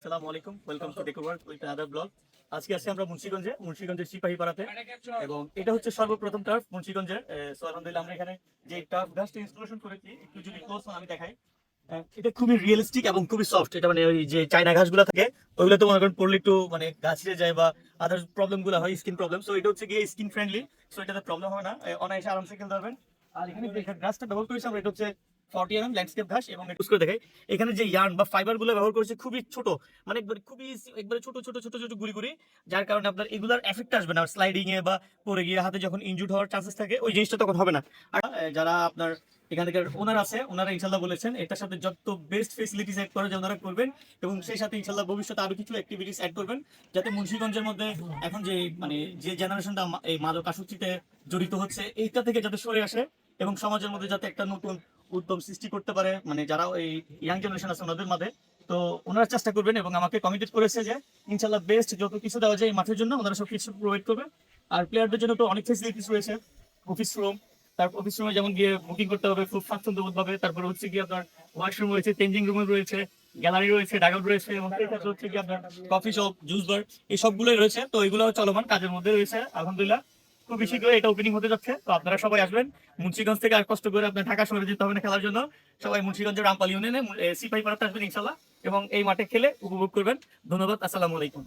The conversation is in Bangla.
আসসালামু আলাইকুম welcome to tech over with other blog আজকে আসছি আমরা মুন্সিগঞ্জে, মুন্সিগঞ্জের সিপাহীপাড়াতে। এবং এটা হচ্ছে সর্বপ্রথম টার্ফ মুন্সিগঞ্জের। সো আলহামদুলিল্লাহ আমরা এখানে যে টার্ফ গাছটা ইনস্টলেশন করেছি, একটু যদি ক্লোজ আমি দেখাই। এটা খুবই রিয়েলিস্টিক এবং খুবই সফট এটা মানে ওই যে চাইনা ঘাসগুলো থাকে ওইগুলো তো মনে করেন পড়লে একটু মানে গাছ ছিঁড়ে যায় বা আদার প্রবলেমগুলো হয় স্কিন প্রবলেম সো এটা হচ্ছে গিয়ে স্কিন ফ্রেন্ডলি সো এটাতে প্রবলেম হয় না। অনায়াসে আরামসে খেলতে পারবেন। আর এখানে গাছটা ব্যবহার করেছি আমরা, এটা হচ্ছে ফর্টি এম ল্যান্ডস্কেপ ঘাস এবং করে দেখাই। এখানে যে ইয়ার্ন বা ফাইবারগুলো ব্যবহার করেছে খুবই ছোট মানে একবারে খুবই একবারে ছোট ছোট ছোট ছোট যার কারণে আপনার এগুলার আসবে না। স্লাইডিং এ বা পরে গিয়ে হাতে যখন ইনজুড হওয়ার চান্সেস থাকে, ওই জিনিসটা তখন হবে না। আর যারা আপনার এখান থেকে ওনার আছে, ওনারা ইনশাল্লাহ বলেছেন, এটার সাথে যত বেস্ট ফেসিলিটিস অ্যাড ওনারা করবেন, এবং সেই সাথে ইনশাল্লাহ ভবিষ্যতে কিছু অ্যাক্টিভিটিস অ্যাড করবেন, যাতে মুন্সিগঞ্জের মধ্যে এখন যে মানে যে জেনারেশনটা এই মাদক আসক্তিতে জড়িত হচ্ছে, এইটা থেকে যাতে সরে আসে এবং সমাজের মধ্যে যাতে একটা নতুন উদ্যম সৃষ্টি করতে পারে মানে যারা এই ইয়াং জেনারেশন আছে ওনাদের মধ্যে তো ওনারা চেষ্টা করবেন এবং আমাকে কমিটেড করেছে যে ইনশাল্লাহ বেস্ট যত কিছু দেওয়া যায় এই মাঠের জন্য ওনারা সব কিছু প্রোভাইড করবে। আর প্লেয়ারদের জন্য তো অনেক ফেসিলিটিস রয়েছে অফিস রুম তারপর অফিস রুমে যেমন গিয়ে বুকিং করতে হবে, খুব স্বাচ্ছন্দ্য ভাবে। তারপর হচ্ছে কি আপনার ওয়াশরুম রয়েছে চেঞ্জিং রুম রয়েছে গ্যালারি রয়েছে ডাগাউট রয়েছে, এবং হচ্ছে কি আপনার কফি শপ জুস বার এই সবগুলোই রয়েছে। তো এগুলো চলমান কাজের মধ্যে রয়েছে, আলহামদুলিল্লাহ। খুব বেশি করে এটা ওপেনিং হতে যাচ্ছে। তো আপনারা সবাই আসবেন। মুন্সিগঞ্জ থেকে আর কষ্ট করে আপনার ঢাকা শহরে যেতে হবে না খেলার জন্য। সবাই মুন্সিগঞ্জের রামপাল ইউনিয়নে সিপাহী পাড়াতে আসবেন ইনশাল্লাহ এবং এই মাঠে খেলে উপভোগ করবেন। ধন্যবাদ। আসসালামু আলাইকুম।